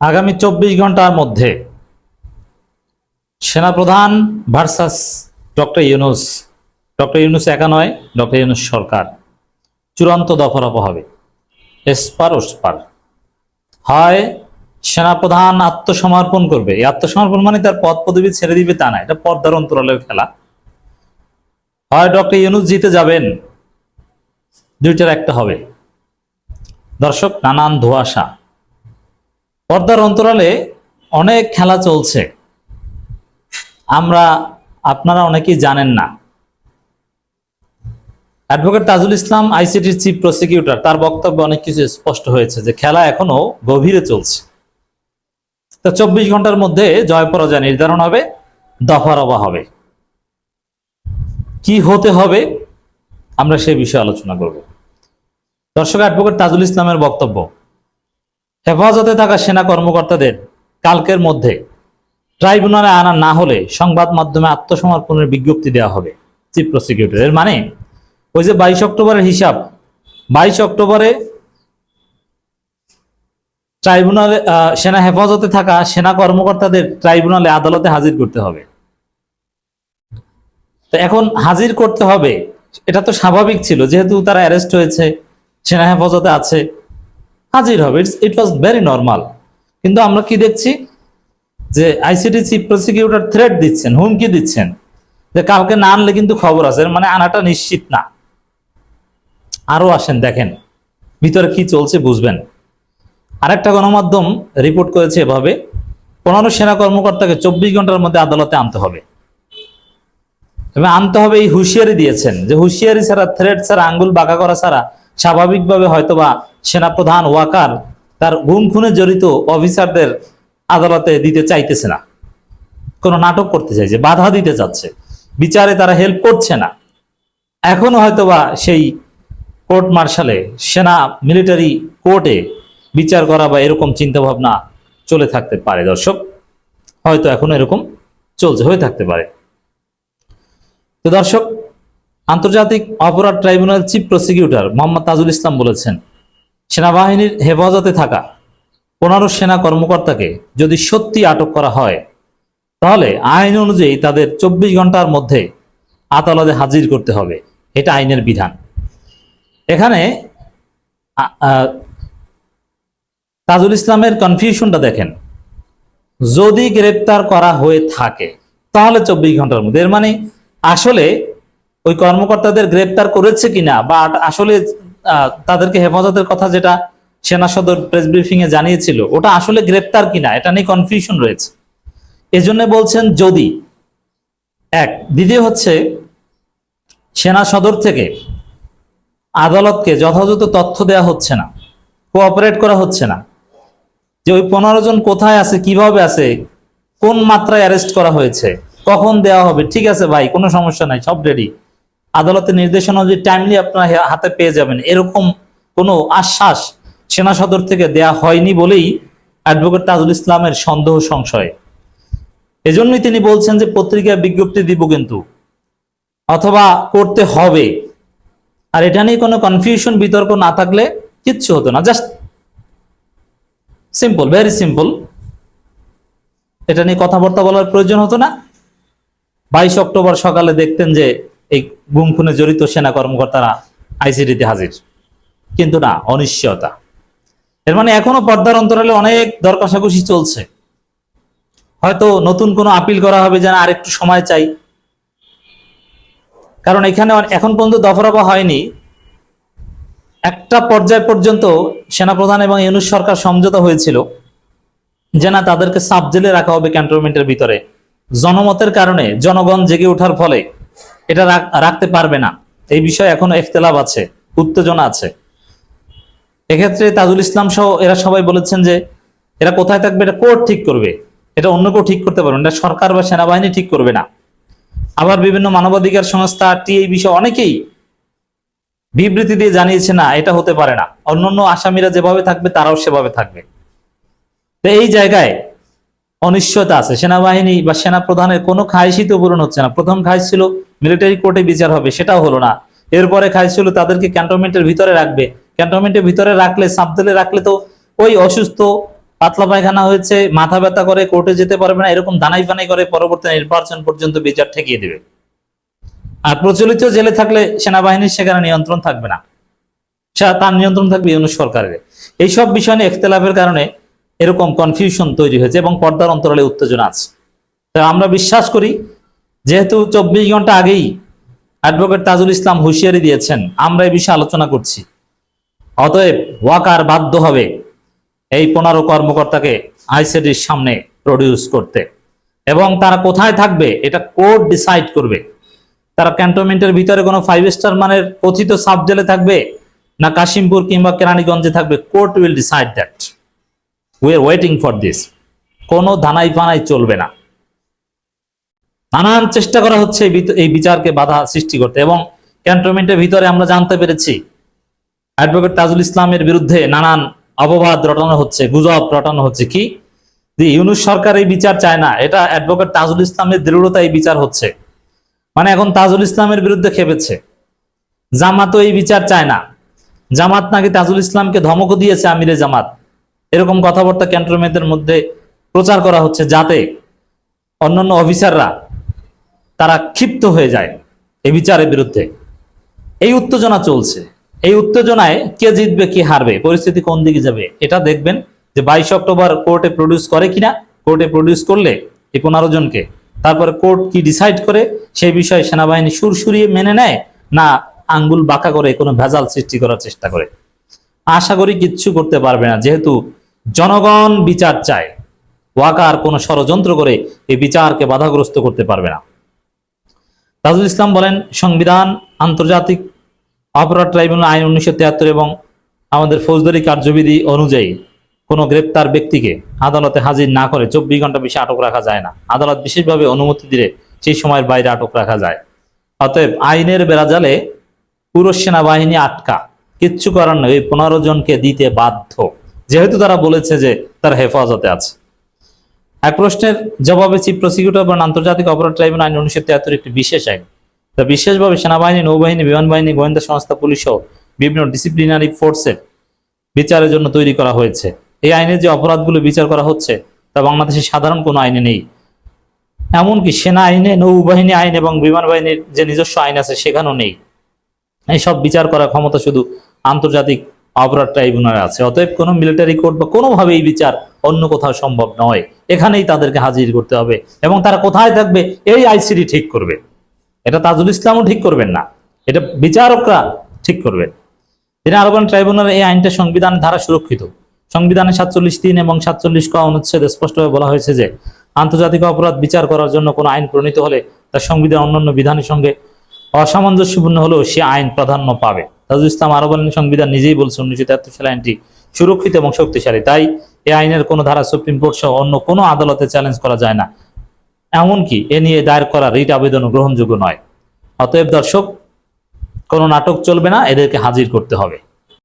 আগামী চব্বিশ ঘণ্টার মধ্যে সেনাপ্রধান versus doctor Yunus doctor Yunus একা নয়, ডক্টর ইউনুস সরকার। চূড়ান্ত দফারফা হবে এসপার ওসপার। হয়, সেনাপ্রধান আত্মসমর্পণ করবে। এই আত্মসমর্পণ মানে তার পদ পদবি ছেড়ে দিবে তা না, এটা পর্দার অন্তরালের খেলা। হয়, ডক্টর ইউনুস জিতে যাবেন। দুইটার একটা হবে। দর্শক, নানান ধোয়াশা। পর্দার অন্তরালে অনেক খেলা চলছে। আমরা, আপনারা অনেকেই জানেন না। অ্যাডভোকেট তাজুল ইসলাম আইসিটির চিফ প্রসিকিউটর, তার বক্তব্যে অনেক কিছু স্পষ্ট হয়েছে যে খেলা এখনও গভীরে চলছে। তো চব্বিশ ঘণ্টার মধ্যে জয় পরাজয় নির্ধারণ হবে দফারফা হবে। কি হতে হবে, আমরা সে বিষয়ে আলোচনা করব। দর্শক, অ্যাডভোকেট তাজুল ইসলামের বক্তব্য হেফাজতে থাকা সেনা কর্মকর্তাদের কালকের মধ্যে ট্রাইব্যুনালে আনা না হলে সংবাদ মাধ্যমে আত্মসমর্পণের বিজ্ঞপ্তি দেওয়া হবে চিফ প্রসিকিউটর এর মানে ওই যে বাইশ অক্টোবরের হিসাব, বাইশ অক্টোবরে ট্রাইব্যুনালে সেনা হেফাজতে থাকা সেনা কর্মকর্তাদের ট্রাইব্যুনালে আদালতে হাজির করতে হবে। তো এখন হাজির করতে হবে, এটা তো স্বাভাবিক ছিল, যেহেতু তারা অ্যারেস্ট হয়েছে, সেনা হেফাজতে আছে হাজির হবে। ইট ওয়াজ ভেরি নর্মাল কিন্তু আমরা কি দেখছি? যে আইসিটি চিফ প্রসিকিউটর থ্রেট দিচ্ছেন, হুমকি দিচ্ছেন। যে কালকে না আনলে কিন্তু খবর আছে। মানে আনাটা নিশ্চিত না। আরও আসেন, দেখেন। ভিতরে কি চলছে বুঝবেন। আরেকটা গণমাধ্যম রিপোর্ট করেছে এভাবে, পনেরো সেনা কর্মকর্তাকে চব্বিশ ঘণ্টার মধ্যে আদালতে আনতে হবে। এবং আনতে হবে এই হুঁশিয়ারি দিয়েছেন। যে হুঁশিয়ারি ছাড়া থ্রেড ছাড়া, আঙ্গুল বাঁকা করা ছাড়া স্বাভাবিকভাবে হয়তোবা সেনাপ্রধান ওয়াকার তার গুম খুনে জড়িত অফিসারদের আদালতে দিতে চাইতেছে না। কোনো নাটক করতে চাইছে, বাধা দিতে চাচ্ছে। বিচারে তারা হেল্প করছে না। এখনও হয়তোবা সেই কোর্ট মার্শালে সেনা মিলিটারি কোর্টে বিচার করা বা এরকম চিন্তা ভাবনা চলে থাকতে পারে দর্শক। হয়তো এখনও এরকম চলছে, হয়ে থাকতে পারে। তো দর্শক, আন্তর্জাতিক অপরাধ tribunal chief prosecutor Mohammad Tajul Islam বলেছেন সেনাবাহিনীর হেফাজতে থাকা পনেরো সেনা কর্মকর্তাকে যদি সত্যি আটক করা হয়, তাহলে আইন অনুযায়ী তাদের চব্বিশ ঘণ্টার মধ্যে আদালতে হাজির করতে হবে। এটা আইনের বিধান। এখানে তাজুল ইসলামের কনফিউশনটা দেখেন। যদি গ্রেপ্তার করা হয়ে থাকে, তাহলে চব্বিশ ঘণ্টার মধ্যে। এর মানে আসলে ওই কর্মকর্তাদের গ্রেপ্তার করেছে কিনা বা আসলে তাদেরকে হেফাজতের কথা যেটা সেনা সদর প্রেস ব্রিফিং এ জানিয়েছিল, ওটা আসলে গ্রেপ্তার কিনা, এটা নিয়ে কনফিউশন রয়েছে। এজন্য বলছেন যদি, এক, দ্বিতীয় হচ্ছে, সেনা সদর থেকে আদালতকে যথাযথ তথ্য দেওয়া হচ্ছে না কোঅপারেট করা হচ্ছে না, যে ওই পনেরো জন কোথায় আছে, কীভাবে আছে, কোন মাত্রায় অ্যারেস্ট করা হয়েছে, কখন দেওয়া হবে, ঠিক আছে ভাই, কোনো সমস্যা নাই, সব রেডি আদালতের নির্দেশনা অনুযায়ী টাইমলি আপনার হাতে পেয়ে যাবেন। এরকম কোনো আশ্বাস সেনা সদর থেকে দেয়া হয়নি বলেই অ্যাডভোকেট তাজুল ইসলামের সন্দেহ সংশয়। এজন্যই তিনি বলছেন যে পত্রিকায় বিজ্ঞপ্তি দিব কিন্তু, অথবা করতে হবে। আর এটা নিয়ে কোনো কনফিউশন বিতর্ক না থাকলে কিচ্ছু হতো না। জাস্ট সিম্পল ভেরি সিম্পল এটা নিয়ে কথাবার্তা বলার প্রয়োজন হতো না। বাইশ অক্টোবর সকালে দেখতেন যে এই গুম খুনে জড়িত সেনা কর্মকর্তারা আইসিডিতে হাজির। কিন্তু না, অনিশ্চয়তা। এর মানে এখনও পর্দার অন্তরালে অনেক দর কষাকষি চলছে। হয়তো নতুন কোনো আপিল করা হবে যেন আরেকটু সময় চাই। কারণ এখানে এখন পর্যন্ত দফরাবা হয়নি। একটা পর্যায় পর্যন্ত সেনাপ্রধান এবং ইউনুস সরকার সমঝোতা হয়েছিল যে না, তাদেরকে সাব জেলে রাখা হবে ক্যান্টনমেন্টের ভিতরে। জনমতের কারণে জনগণ জেগে ওঠার ফলে এটা রাখ- রাখতে পারবে না। এই বিষয়ে এখনও ইখতলাফ আছে, উত্তেজনা আছে। এক্ষেত্রে তাজুল ইসলাম সহ এরা সবাই বলেছেন যে, এরা কোথায় থাকবে, এটা কোর্ট ঠিক করবে। এটা অন্য কেউ ঠিক করতে পারবে এটা সরকার বা সেনাবাহিনী ঠিক করবে না। আবার বিভিন্ন মানবাধিকার সংস্থা, টি এই বিষয়ে অনেকেই বিবৃতি দিয়ে জানিয়েছে, না, এটা হতে পারে না। অন্যান্য আসামিরা যেভাবে থাকবে, তারাও সেভাবে থাকবে। তো এই জায়গায় অনিশ্চয়তা আছে। সেনাবাহিনী বা সেনা প্রধানের কোনো খাইশই তো পূরণ হচ্ছে না। প্রথম খাইশ ছিল মিলিটারি কোর্টে বিচার হবে, সেটাও হলো না। এরপরে খাইশ ছিল তাদেরকে ক্যান্টনমেন্টের ভিতরে রাখবে। ক্যান্টনমেন্টের ভিতরে রাখলে সাবদলে রাখলে তো ওই অসুস্থ, পাতলা পায়খানা হয়েছে, মাথা ব্যথা করে কোর্টে যেতে পারবে না, এরকম দানাই ফানাই করে পরবর্তী নির্বাচন পর্যন্ত বিচার ঠেকিয়ে দেবে। আর প্রচলিত জেলে থাকলে সেনাবাহিনীর সেখানে নিয়ন্ত্রণ থাকবে না। তার নিয়ন্ত্রণ থাকবে ইউনুস সরকারের। এইসব বিষয় নিয়ে ইখতলাফের কারণে এরকম কনফিউশন তৈরি হয়েছে এবং পর্দার অন্তরালে উত্তেজনা আছে। আমরা বিশ্বাস করি, যেহেতু চব্বিশ ঘণ্টা আগেই অ্যাডভোকেট তাজুল ইসলাম হুঁশিয়ারি দিয়েছেন, আমরা এই বিষয়ে আলোচনা করছি। অতএব ওয়াকার বাধ্য হবে এই পনেরো কর্মকর্তাকে আইসিডির সামনে প্রডিউস করতে। এবং তারা কোথায় থাকবে, এটা কোর্ট ডিসাইড করবে। তারা ক্যান্টনমেন্টের ভিতরে কোনো ফাইভ স্টার মানের কথিত সাব জেলে থাকবে, না কাশিমপুর কিংবা কেরানীগঞ্জে থাকবে court will decide that we waiting for this কোনো ধানাই ফানাই চলবে না। নানান চেষ্টা করা হচ্ছে এই এই বিচারকে বাধা সৃষ্টি করতে এবং ক্যান্টনমেন্টের ভিতরে আমরা জানতে পেরেছি, অ্যাডভোকেট তাজুল ইসলামের বিরুদ্ধে নানান অপবাদ রটানো হচ্ছে, গুজব রটানো হচ্ছে। কি? যে ইউনুস সরকার এই বিচার চায় না, এটা অ্যাডভোকেট তাজুল ইসলামের দৃঢ়তা এই বিচার হচ্ছে। মানে এখন তাজুল ইসলামের বিরুদ্ধে খেপেছে। জামাতও এই বিচার চায় না। জামাত নাকি তাজুল ইসলামকে ধমকও দিয়েছে আমিরে জামাত। এরকম কথাবার্তা ক্যান্টনমেন্টের মধ্যে প্রচার করা হচ্ছে যাতে অন্যান্য অফিসাররা তারা ক্ষিপ্ত হয়ে যায় এই বিচারের বিরুদ্ধে। এই উত্তেজনা চলছে। এই উত্তেজনায় কে জিতবে, কে হারবে, পরিস্থিতি কোন দিকে যাবে, এটা দেখবেন যে বাইশ অক্টোবর কোর্টে প্রডিউস করে কিনা, কোর্টে প্রডিউস করলে এই পনেরো জনকে। তারপরে কোর্ট কি ডিসাইড করে, সেই বিষয়ে সেনাবাহিনী সুরসুরিয়ে মেনে নেয়, না আঙ্গুল বাঁকা করে কোনো ভেজাল সৃষ্টি করার চেষ্টা করে। আশা করি কিচ্ছু করতে পারবে না, যেহেতু জনগণ বিচার চায়। ওয়াকার কোনো ষড়যন্ত্র করে এই বিচারকে বাধাগ্রস্ত করতে পারবে না। তাজুল ইসলাম বলেন, সংবিধান, আন্তর্জাতিক অপরাধ ট্রাইব্যুনাল আইন উনিশশো তিয়াত্তর এবং আমাদের ফৌজদারি কার্যবিধি অনুযায়ী কোনো গ্রেপ্তার ব্যক্তিকে আদালতে হাজির না করে চব্বিশ ঘণ্টা বেশি আটক রাখা যায় না। আদালত বিশেষভাবে অনুমতি দিলে সেই সময়ের বাইরে আটক রাখা যায়। অতএব আইনের বেড়াজালে পুরো সেনাবাহিনী আটকা। কিচ্ছু করার নেই ওই পনেরো জনকে দিতে বাধ্য। যেহেতু তারা বলেছে যে তার হেফাজতে আছে। এক প্রশ্নের জবাবে চিফ প্রসিকিউটর বা আন্তর্জাতিক অপরাধ ট্রাইব্যুনাল আইন উনিশশো তিয়াত্তর একটি বিশেষ আইন। তা বিশেষভাবে সেনাবাহিনী, নৌবাহিনী বিমান বাহিনী গোয়েন্দা সংস্থা, পুলিশ সহ বিভিন্ন ডিসিপ্লিনারি ফোর্সের বিচারের জন্য তৈরি করা হয়েছে। এই আইনে যে অপরাধগুলো বিচার করা হচ্ছে, তা বাংলাদেশের সাধারণ কোনো আইনে নেই। এমনকি সেনা আইনে, নৌবাহিনী আইন এবং বিমান বাহিনীর যে নিজস্ব আইন আছে, সেখানেও নেই। এইসব বিচার করার ক্ষমতা শুধু আন্তর্জাতিক অপরাধ ট্রাইব্যুনালে আছে। অতএব কোনো মিলিটারি কোর্ট বা কোনোভাবে এই বিচার অন্য কোথাও সম্ভব নয়। এখানেই তাদেরকে হাজির করতে হবে এবং তারা কোথায় থাকবে এই আইসিডি ঠিক করবে। এটা তাজুল ইসলামও ঠিক করবেন না। এটা বিচারকরা ঠিক করবেন তিনি আরও বলেন এই আইনটা সংবিধান ধারা সুরক্ষিত। সংবিধানে সাতচল্লিশ তিন এবং সাতচল্লিশ ক অনুচ্ছেদ স্পষ্টভাবে বলা হয়েছে যে, আন্তর্জাতিক অপরাধ বিচার করার জন্য কোনো আইন প্রণীত হলে তার সংবিধান অন্যান্য বিধানের সঙ্গে অসামঞ্জস্যপূর্ণ হলেও সে আইন প্রাধান্য পাবে। তাজুল ইসলাম আরও বলেন সংবিধান নিজেই বলছে উনিশশো তেহাত্তর সালে আইনটি সুরক্ষিত এবং শক্তিশালী। তাই এই আইনের কোনো ধারা সুপ্রিম কোর্ট সহ অন্য কোনো আদালতে চ্যালেঞ্জ করা যায় না। এমনকি এ নিয়ে দায়ের করা রিট আবেদনও গ্রহণযোগ্য নয়। অতএব দর্শক, কোনো নাটক চলবে না, এদেরকে হাজির করতে হবে।